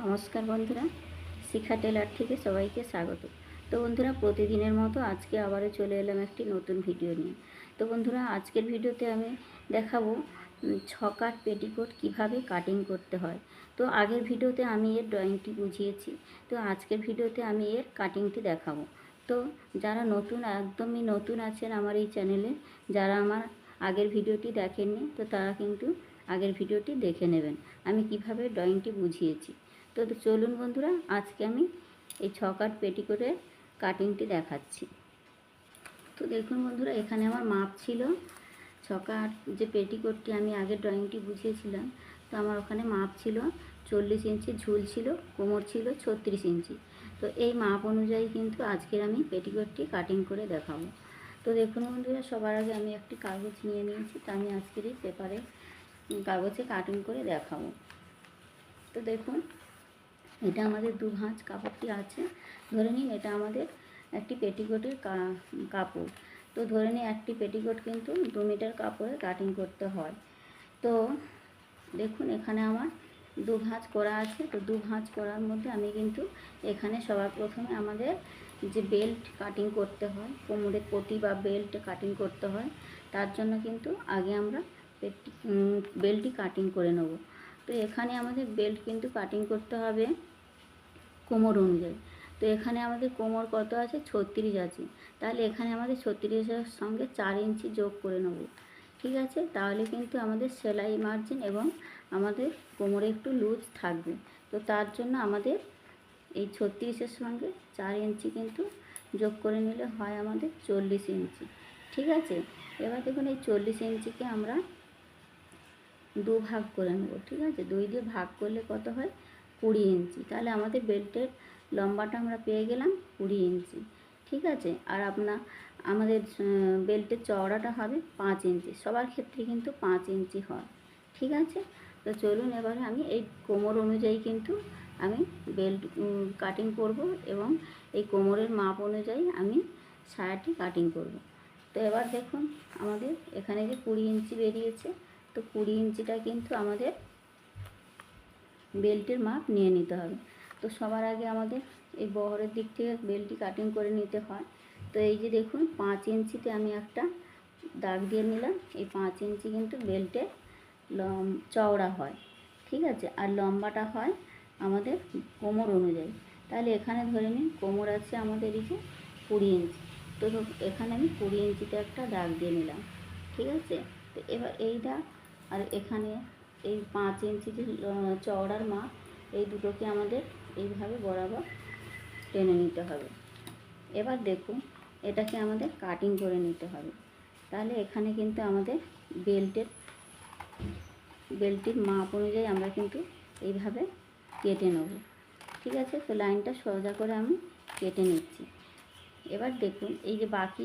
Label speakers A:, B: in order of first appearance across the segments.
A: নমস্কার বন্ধুরা, শিখা টেলার থেকে সবাইকে স্বাগত। তো বন্ধুরা, প্রতিদিনের মতো আজকে আবারও চলে এলাম একটি নতুন ভিডিও নিয়ে। তো বন্ধুরা, আজকের ভিডিওতে আমি দেখাবো ছকার পেটিকোট কীভাবে কাটিং করতে হয়। তো আগের ভিডিওতে আমি এর ড্রয়িংটি বুঝিয়েছি, তো আজকের ভিডিওতে আমি এর কাটিংটি দেখাবো। তো যারা নতুন, একদমই নতুন আছেন আমার এই চ্যানেলে, যারা আমার আগের ভিডিওটি দেখেননি, তো তারা কিন্তু আগের ভিডিওটি দেখে নেবেন। আমি কীভাবে ড্রয়িংটি বুঝিয়েছি। তো চলুন বন্ধুরা, আজকে আমি এই ছকাট পেটিকোটের কাটিংটি দেখাচ্ছি। তো দেখুন বন্ধুরা, এখানে আমার মাপ ছিল ছকাট যে পেটিকোটটি আমি আগে ড্রয়িংটি বুঝিয়েছিলাম, তো আমার ওখানে মাপ ছিল চল্লিশ ইঞ্চি, ঝুল ছিল, কোমর ছিল ছত্রিশ ইঞ্চি। তো এই মাপ অনুযায়ী কিন্তু আজকের আমি পেটিকোটটি কাটিং করে দেখাবো। তো দেখুন বন্ধুরা, সবার আগে আমি একটি কাগজ নিয়ে নিয়েছি, তো আমি আজকের এই পেপারে কাগজে কাটিং করে দেখাবো। তো দেখুন এটা আমাদের দু ভাঁজ কাপড়টি আছে। ধরে নিন এটা আমাদের একটি পেটিকোটের কাপড়। তো ধরে নিন একটি পেটিকোট কিন্তু দু মিটার কাপড়ে কাটিং করতে হয়। তো দেখুন এখানে আমার দু ভাঁজ করা আছে। তো দু ভাঁজ করার মধ্যে আমি কিন্তু এখানে সবার প্রথমে আমাদের যে বেল্ট কাটিং করতে হয়, কোমরের পটি বা বেল্ট কাটিং করতে হয়, তার জন্য কিন্তু আগে আমরা বেল্টটি কাটিং করে নেব। তো এখানে আমাদের বেল্ট কিন্তু কাটিং করতে হবে। কোমর অনুযায়ী। তো এখানে আমাদের কোমর কত আছে? ছত্রিশ আছে। তাহলে এখানে আমাদের ছত্রিশের সঙ্গে চার ইঞ্চি যোগ করে নেব। ঠিক আছে? তাহলে কিন্তু আমাদের সেলাই মার্জিন এবং আমাদের কোমরে একটু লুজ থাকবে। তো তার জন্য আমাদের এই ছত্রিশের সঙ্গে চার ইঞ্চি কিন্তু যোগ করে নিলে হয় আমাদের চল্লিশ ইঞ্চি। ঠিক আছে? এবার দেখুন এই চল্লিশ ইঞ্চিকে আমরা দু ভাগ করে নেব। ঠিক আছে? দুই দিয়ে ভাগ করলে কত হয়? কুড়ি ইঞ্চি। তাহলে আমাদের বেল্টের লম্বাটা আমরা পেয়ে গেলাম কুড়ি ইঞ্চি। ঠিক আছে? আর আপনার আমাদের বেল্টের চওড়াটা হবে পাঁচ ইঞ্চি। সবার ক্ষেত্রে কিন্তু পাঁচ ইঞ্চি হয়। ঠিক আছে? তো চলুন এবারে আমি এই কোমর অনুযায়ী কিন্তু আমি বেল্ট কাটিং করব এবং এই কোমরের মাপ অনুযায়ী আমি সায়াটি কাটিং করব। তো এবার দেখুন, আমাদের এখানে যে কুড়ি ইঞ্চি বেরিয়েছে, তো কুড়ি ইঞ্চিটা কিন্তু আমাদের বেল্টের মাপ নিয়ে নিতে হবে। তো সবার আগে আমাদের এই বহরের দিক থেকে বেল্টটি কাটিং করে নিতে হয়। তো এই যে দেখুন, পাঁচ ইঞ্চিতে আমি একটা দাগ দিয়ে নিলাম। এই পাঁচ ইঞ্চি কিন্তু বেল্টে লম, চওড়া হয়, ঠিক আছে? আর লম্বাটা হয় আমাদের কোমর অনুযায়ী। তাহলে এখানে ধরে নিন, কোমর আছে আমাদের এই যে কুড়ি ইঞ্চি। তো এখানে আমি কুড়ি ইঞ্চিতে একটা দাগ দিয়ে নিলাম, ঠিক আছে? তো এবার এই দাগ আর এখানে এই পাঁচ ইঞ্চি যে চওড়ার মাপ এই দুটোকে আমাদের এইভাবে বরাবর টেনে নিতে হবে। এবার দেখুন, এটাকে আমাদের কাটিং করে নিতে হবে। তাহলে এখানে কিন্তু আমাদের বেল্টের বেল্টের মাপ অনুযায়ী আমরা কিন্তু এইভাবে কেটে নেব। ঠিক আছে? তো লাইনটা সোজা করে আমি কেটে নিচ্ছি। এবার দেখুন, এই যে বাকি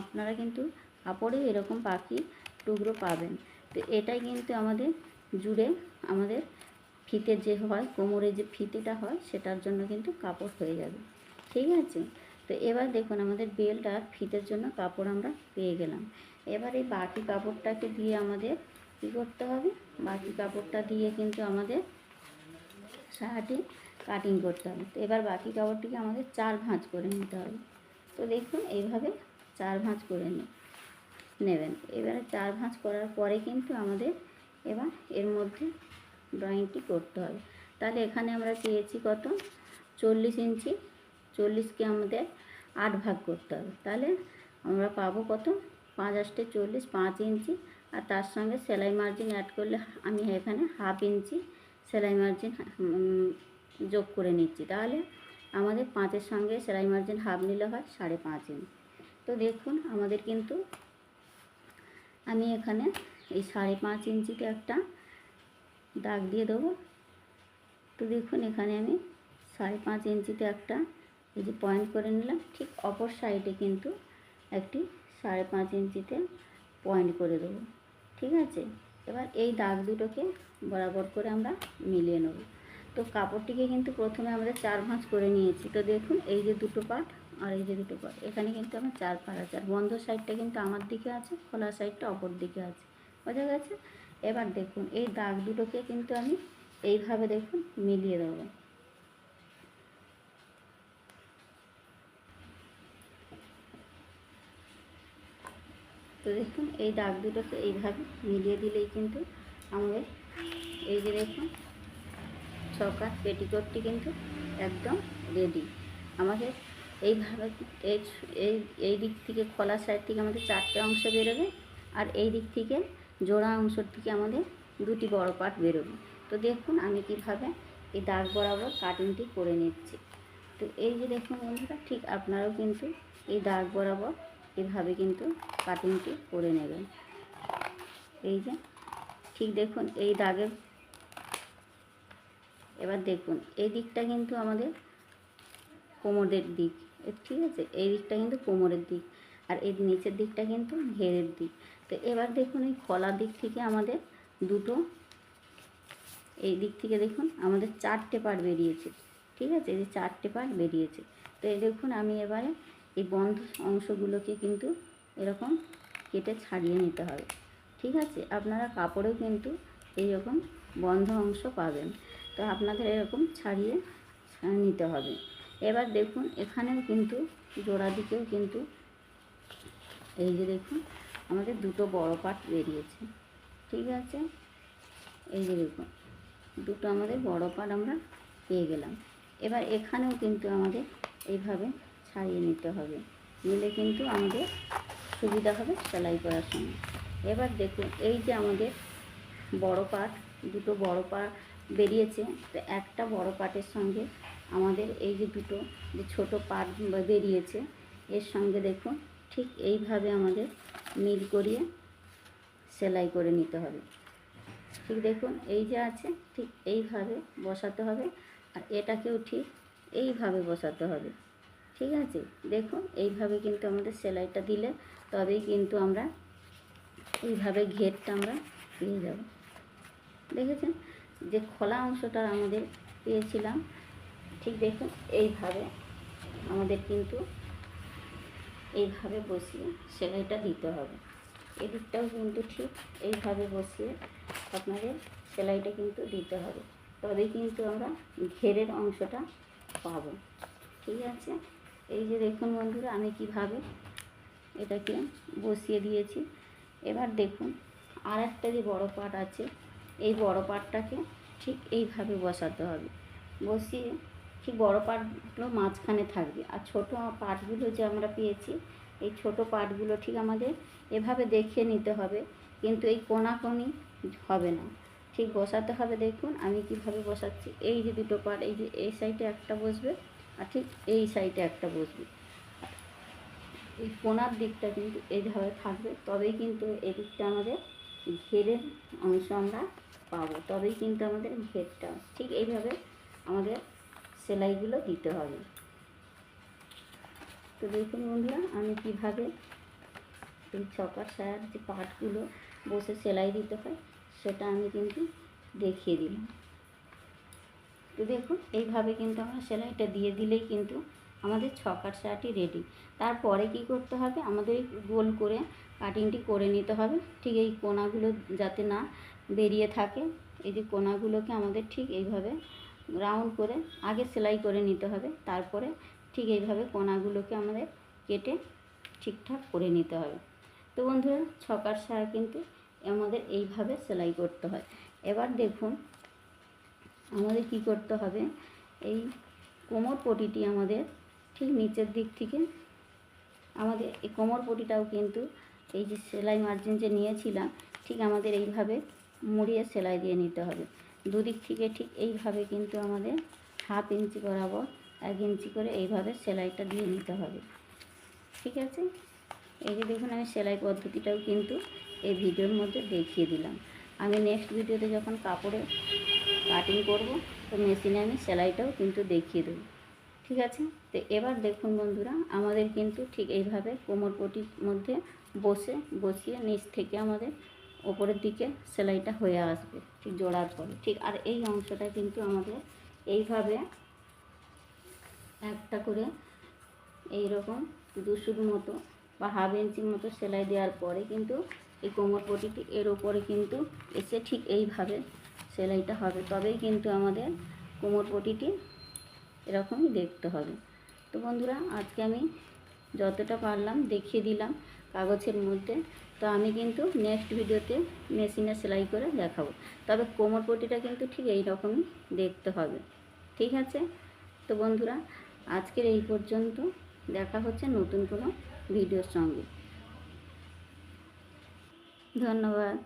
A: আপনারা কিন্তু কাপড়ে এরকম বাকি টুকরো পাবেন। তো এটাই কিন্তু আমাদের জুড়ে আমাদের ফিতে যে হয়, কোমরে যে ফিতেটা হয়, সেটার জন্য কিন্তু কাপড় হয়ে যাবে। ঠিক আছে? তো এবার দেখুন, আমাদের বেল্ট আর ফিতের জন্য কাপড় আমরা পেয়ে গেলাম। এবার এই বাকি কাপড়টাকে দিয়ে আমাদের কী করতে হবে? বাকি কাপড়টা দিয়ে কিন্তু আমাদের সারাটি কাটিং করতে হবে। তো এবার বাকি কাপড়টিকে আমাদের চার ভাঁজ করে নিতে হবে। তো দেখুন, এইভাবে চার ভাঁজ করে নেবেন। এবারে চার ভাঁজ করার পরে কিন্তু আমাদের এবার এর মধ্যে ড্রয়িংটি করতে হবে। তাহলে এখানে আমরা পেয়েছি কত? চল্লিশ ইঞ্চি। চল্লিশকে আমাদের আট ভাগ করতে হবে। তাহলে আমরা পাবো কত? পাঁচ আষ্টে চল্লিশ, পাঁচ ইঞ্চি। আর তার সঙ্গে সেলাই মার্জিন অ্যাড করলে আমি এখানে হাফ ইঞ্চি সেলাই মার্জিন যোগ করে নিচ্ছি। তাহলে আমাদের পাঁচের সঙ্গে সেলাই মার্জিন হাফ নিলে হয় সাড়ে পাঁচ ইঞ্চি। তো দেখুন, আমাদের কিন্তু আমি এখানে এই সাড়ে পাঁচ ইঞ্চিতে একটা দাগ দিয়ে দেবো। তো দেখুন, এখানে আমি সাড়ে পাঁচ ইঞ্চিতে একটা এই যে পয়েন্ট করে নিলাম। ঠিক অপর সাইডে কিন্তু একটি সাড়ে পাঁচ ইঞ্চিতে পয়েন্ট করে দেবো। ঠিক আছে? এবার এই দাগ দুটোকে বরাবর করে আমরা মিলিয়ে নেব। তো কাপড়টিকে কিন্তু প্রথমে আমরা চার ভাঁজ করে নিয়েছি। তো দেখুন, এই যে দুটো পার্ট আর এই যে দুটো পার্ট এখানে কিন্তু আমার চার আছে। আর বন্ধ সাইডটা কিন্তু আমার দিকে আছে, খোলা সাইডটা অপর দিকে আছে। বোঝা গেছে। এবার দেখুন, এই দাগ দুটোকে কিন্তু আমি এইভাবে দেখুন মিলিয়ে দেব। তো দেখুন, এই দাগ দুটোকে এইভাবে মিলিয়ে দিলেই কিন্তু আমাদের এই যে দেখুন ছকার পেটিকোটটি কিন্তু একদম রেডি আমাদের এইভাবে এই এই দিক থেকে, খোলা সাইড থেকে আমাদের চারটে অংশ বেরোবে আর এই দিক থেকে জোড়া অংশর থেকে আমাদের দুটি বড় পার্ট বেরোবে। তো দেখুন আমি কীভাবে এই দাগ বরাবর কাটিংটি করে নিচ্ছি। তো এই যে দেখুন বন্ধুরা, ঠিক আপনারাও কিন্তু এই দাগ বরাবর এভাবে কিন্তু কাটিংটি করে নেবেন। এই যে, ঠিক দেখুন এই দাগের, এবার দেখুন এই দিকটা কিন্তু আমাদের কোমরের দিক, ঠিক আছে? এই দিকটা কিন্তু কোমরের দিক। আর এর নিচের দিকটা কিন্তু ঘেরের দিক। তো এবার দেখুন এই কলার দিক থেকে আমাদের দুটো, এই দিক থেকে দেখুন আমাদের চারটে পার্ট বেরিয়েছে, ঠিক আছে? এই যে চারটে পার্ট বেরিয়েছে। তো এই দেখুন আমি এবারে এই বন্ধ অংশগুলোকে কিন্তু এরকম কেটে ছাড়িয়ে নিতে হবে, ঠিক আছে? আপনারা কাপড়েও কিন্তু এইরকম বন্ধ অংশ পাবেন। তো আপনাদের এরকম ছাড়িয়ে নিতে হবে। এবার দেখুন এখানেও কিন্তু, জোড়া দিকেও কিন্তু এই যে দেখুন, আমাদের দুটো বড় পাট বেরিয়েছে, ঠিক আছে? এই যে দেখুন, দুটো আমাদের বড় পাট আমরা পেয়ে গেলাম। এবার এখানেও কিন্তু আমাদের এইভাবে ছাড়িয়ে নিতে হবে, নিলে কিন্তু আমাদের সুবিধা হবে সেলাই করার সময় এবার দেখুন, এই যে আমাদের বড় পাট, দুটো বড় পাট বেরিয়েছে, তো একটা বড় পাটের সঙ্গে আমাদের এই যে দুটো যে ছোটো পাট বেরিয়েছে, এর সঙ্গে দেখুন ঠিক এইভাবে আমাদের মিল করিয়ে সেলাই করে নিতে হবে। ঠিক দেখুন, এই যে আছে, ঠিক এইভাবে বসাতে হবে আর এটাকেও ঠিক এইভাবে বসাতে হবে। ঠিক আছে? দেখুন, এইভাবে কিন্তু আমাদের সেলাইটা দিলে তবেই কিন্তু আমরা এইভাবে ঘেরটা আমরা পেয়ে যাব। দেখেছেন? যে খোলা অংশটা আমাদের পেয়েছিলাম, ঠিক দেখুন, এইভাবে আমাদের কিন্তু এইভাবে বসিয়ে সেলাইটা দিতে হবে। এদিকটাও কিন্তু ঠিক এইভাবে বসিয়ে আপনাদের সেলাইটা কিন্তু দিতে হবে। তবে কিন্তু আমরা ঘেরের অংশটা পাবো। ঠিক আছে? এই যে দেখুন বন্ধুরা, আমি কীভাবে এটাকে বসিয়ে দিয়েছি। এবার দেখুন আর একটা যে বড় পাট আছে, এই বড় পাটটাকে ঠিক এইভাবে বসাতে হবে। বসিয়ে ঠিক বড় পাটগুলো মাঝখানে থাকবে। আর ছোটো পাটগুলো যে আমরা পেয়েছি, এই ছোট পাটগুলো ঠিক আমাদের এভাবে দেখিয়ে নিতে হবে, কিন্তু এই কোনাকোনি হবে না। ঠিক বসাতে হবে, দেখুন আমি কীভাবে বসাচ্ছি। এই যে দুটো পাট, এই যে এই সাইডে একটা বসবে আর ঠিক এই সাইডে একটা বসবে। এই কোনার দিকটা কিন্তু এইভাবে থাকবে, তবেই কিন্তু এই দিকটা আমাদের ঘেরের অংশ আমরা পাবো, তবেই কিন্তু আমাদের ঘেরটা, ঠিক এইভাবে আমাদের সেলাইগুলো দিতে হবে। তো দেখুন বন্ধুরা, আমি কীভাবে এই ছকার সায়ার যে পাটগুলো বসে সেলাই দিতে হয়, সেটা আমি কিন্তু দেখিয়ে দিলাম। তো দেখুন, এইভাবে কিন্তু আমরা সেলাইটা দিয়ে দিলেই কিন্তু আমাদের ছকার সায়াটি রেডি তারপরে কি করতে হবে? আমাদের গোল করে কাটিংটি করে নিতে হবে। ঠিক এই কোনাগুলো যাতে না বেরিয়ে থাকে, এই যে কোনাগুলোকে আমাদের ঠিক এইভাবে রাউন্ড করে আগে সেলাই করে নিতে হবে। তারপরে ঠিক এইভাবে কোনাগুলোকে আমাদের কেটে ঠিকঠাক করে নিতে হবে। তো বন্ধুরা, ছকার সায়া কিন্তু আমাদের এইভাবে সেলাই করতে হয়। এবার দেখুন আমাদের কি করতে হবে। এই কোমর পটিটি আমাদের ঠিক নিচের দিক থেকে আমাদের এই কোমর পটিটাও কিন্তু এই যে সেলাই মার্জিন যে নিয়েছিলাম, ঠিক আমাদের এইভাবে মুড়িয়ে সেলাই দিয়ে নিতে হবে। দুদিক থেকে ঠিক এইভাবে কিন্তু আমাদের হাফ ইঞ্চি বরাবর এক ইঞ্চি করে এইভাবে সেলাইটা দিয়ে নিতে হবে। ঠিক আছে? এই যে দেখুন, আমি সেলাই পদ্ধতিটাও কিন্তু এই ভিডিওর মধ্যে দেখিয়ে দিলাম। আমি নেক্সট ভিডিওতে যখন কাপড়ে কাটিং করব, তো মেশিনে আমি সেলাইটাও কিন্তু দেখিয়ে দেবো। ঠিক আছে? তো এবার দেখুন বন্ধুরা, আমাদের কিন্তু ঠিক এইভাবে কোমর পটির মধ্যে বসে, বসিয়ে নিচ থেকে আমাদের ওপরের দিকে সেলাইটা হয়ে আসবে ঠিক জোড়ার পরে। ঠিক, আর এই অংশটা কিন্তু আমাদের এইভাবে একটা করে এই রকম দুশুর মতো বা হাফ ইঞ্চির মতো সেলাই দেওয়ার পরে কিন্তু এই কোমর পটিটি এর ওপরে কিন্তু এসে ঠিক এইভাবে সেলাইটা হবে। তবেই কিন্তু আমাদের কোমর পটিটি এরকমই দেখতে হবে। তো বন্ধুরা, আজকে আমি যতটা পারলাম দেখিয়ে দিলাম কাগজের মধ্যে। তো আমি কিন্তু নেক্সট ভিডিওতে মেশিনে সেলাই করে দেখাবো। তবে কোমর পটিটা কিন্তু ঠিক এই রকমই দেখতে হবে। ঠিক আছে? তো বন্ধুরা, আজকের এই পর্যন্ত দেখা হচ্ছে নতুন কোনো ভিডিওর সঙ্গে। ধন্যবাদ।